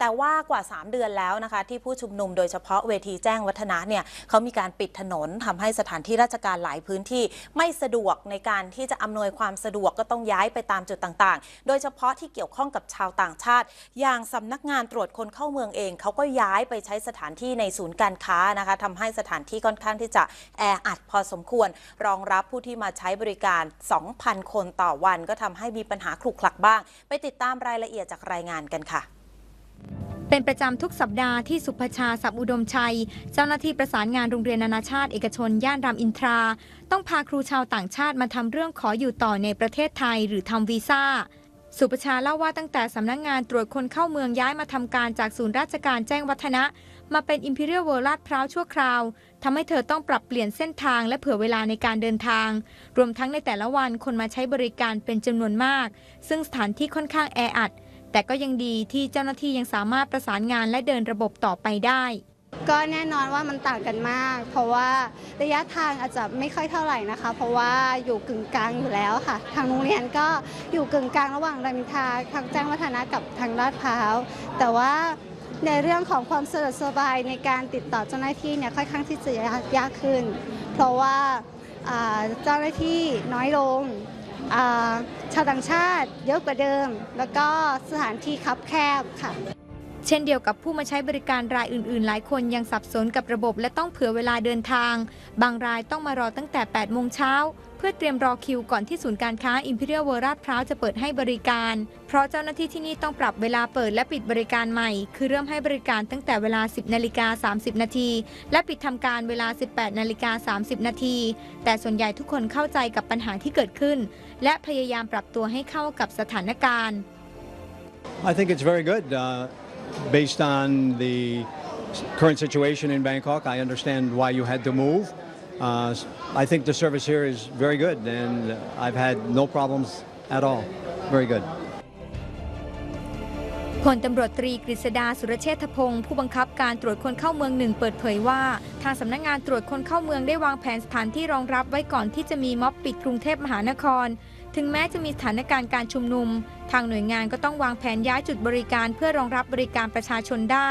แต่ว่ากว่า 3 เดือนแล้วนะคะ ที่ผู้ชุมนุมโดยเฉพาะเวทีแจ้งวัฒนะเนี่ยเขามีการปิดถนนทำให้สถานที่ราชการหลายพื้นที่ไม่สะดวกในการที่จะอำนวยความสะดวกก็ต้องย้ายไปตามจุดต่างๆ โดยเฉพาะที่เกี่ยวข้องกับชาวต่างชาติ อย่างสำนักงานตรวจคนเข้าเมืองเองเขาก็ย้ายไปใช้สถานที่ในศูนย์การค้านะคะทำให้สถานที่ค่อนข้างที่จะแออัดพอสมควร รองรับผู้ที่มาใช้บริการ 2,000 คนต่อวัน ก็ทำให้มีปัญหาขลุกคลักบ้าง ไปติดตามรายละเอียดจากรายงานกันค่ะ เป็นประจำทุกสัปดาห์ที่สุภชาสับอุดมชัย เจ้าหน้าที่ประสานงานโรงเรียนนานาชาติเอกชน ย่านรามอินทรา ต้องพาครูชาวต่างชาติมาทำเรื่องขออยู่ต่อในประเทศไทยหรือทำวีซ่าสุประชาเล่าว่าตั้งแต่สำนักงงานตรวจคนเข้าเมืองย้ายมาทำการจากศูนย์ราชการแจ้งวัฒนะ มาเป็น Imperial World ลาดพร้าวชั่วคราวทำให้เธอต้องปรับเปลี่ยนเส้นทางและเผื่อเวลาในการเดินทาง รวมทั้งในแต่ละวันคนมาใช้บริการเป็นจำนวนมาก ซึ่งสถานที่ค่อนข้างแออัด แต่ก็ยังดีที่เจ้าหน้าที่ยังสามารถประสานงานและเดินระบบต่อไปได้ ก็แน่นอนว่ามันต่างกันมาก เพราะว่าระยะทางอาจจะไม่ค่อยเท่าไหร่นะคะ เพราะว่าอยู่กึ่งกลางอยู่แล้วค่ะ ทางโรงเรียนก็อยู่กึ่งกลางระหว่างรามอินทราทางแจ้งวัฒนะกับทางลาดพร้าวแต่ว่าในเรื่องของความสะดวกสบายในการติดต่อเจ้าหน้าที่เนี่ยค่อนข้างที่จะยากขึ้น เพราะว่าเจ้าหน้าที่น้อยลง ชาวต่างชาติเยอะกว่าเดิม แล้วก็สถานที่คับแคบค่ะ เช่นเดียวกับผู้มาใช้บริการรายอื่น ๆ หลายคนยังสับสนกับระบบและต้องเผื่อเวลาเดินทาง บางรายต้องมารอตั้งแต่ 8 โมงเช้า เพื่อเตรียมรอคิวก่อนที่ศูนย์การค้า Imperial World ลาดพร้าวจะเปิดให้บริการ เพราะเจ้าหน้าที่ที่นี่ต้องปรับเวลาเปิดและปิดบริการใหม่ คือเริ่มให้บริการตั้งแต่เวลา 10 นาฬิกา 30 นาที และปิดทำการเวลา 18 นาฬิกา 30 นาที แต่ส่วนใหญ่ทุกคนเข้าใจกับปัญหาที่เกิดขึ้น และพยายามปรับตัวให้เข้ากับสถานการณ์ I think it's very good. Uh, based on the current situation in Bangkok, I understand why you had to move. Uh, I think the service here is very good, and I've had no problems at all. Very good. พลตำรวจตรีกฤษดาสุรเชษฐพงศ์ผู้บังคับการตรวจคนเข้าเมืองหนึ่งเปิดเผยว่า ทางสำนักงานตรวจคนเข้าเมืองได้วางแผนสถานที่รองรับไว้ก่อนที่จะมีม็อบปิดกรุงเทพมหานคร ถึงแม้จะมีสถานการณ์การชุมนุม ทางหน่วยงานก็ต้องวางแผนย้ายจุดบริการเพื่อรองรับบริการประชาชนได้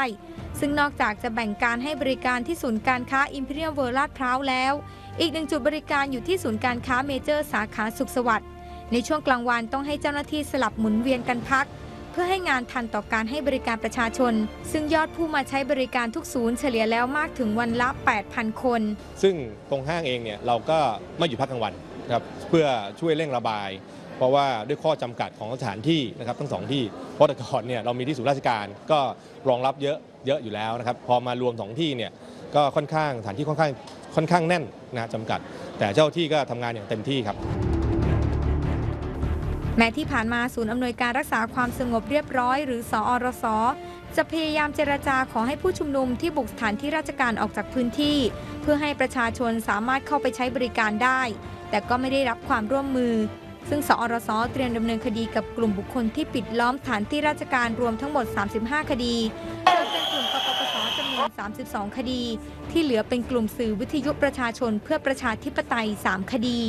ซึ่งนอกจากจะแบ่งการให้บริการที่ศูนย์การค้า Imperial World ลาดพร้าวแล้ว อีกหนึ่งจุดบริการอยู่ที่ศูนย์การค้าเมเจอร์สาขาสุขสวัสดิ์ในช่วงกลางวันต้องให้เจ้าหน้าที่สลับหมุนเวียนกันพัก เพื่อให้งานทันต่อการให้บริการประชาชน ซึ่งยอดผู้มาใช้บริการทุกศูนย์เฉลี่ยแล้วมากถึงวันละ 8,000 คน ซึ่งตรงห้างเองเนี่ยเราก็ไม่หยุดพักกลางวัน ครับเพื่อช่วยเร่งระบาย เพราะว่าด้วยข้อจำกัดของสถานที่นะครับทั้งสองที่เพราะแต่ก่อนเนี่ยเรามีที่ศูนย์ราชการก็รองรับเยอะเยอะอยู่แล้วนะครับพอมารวมสองที่เนี่ยก็ค่อนข้างสถานที่ค่อนข้างค่อนข้างแน่นนะจำกัด แต่เจ้าที่ก็ทำงานอย่างเต็มที่ครับแม้ที่ผ่านมาศูนย์อำนวยการรักษาความสงบเรียบร้อย หรือสอรส จะพยายามเจรจาขอให้ผู้ชุมนุมที่บุกสถานที่ราชการออกจากพื้นที่ เพื่อให้ประชาชนสามารถเข้าไปใช้บริการได้ แต่ก็ไม่ได้รับความร่วมมือ ซึ่งสอรสเตรียมดำเนินคดีกับกลุ่มบุคคลที่ปิดล้อมสถานที่ราชการรวมทั้งหมด 35 คดีโดยเป็นกลุ่มกปปสจำนวน 32 คดี ที่เหลือเป็นกลุ่มสื่อวิทยุประชาชนเพื่อประชาธิปไตย 3 คดี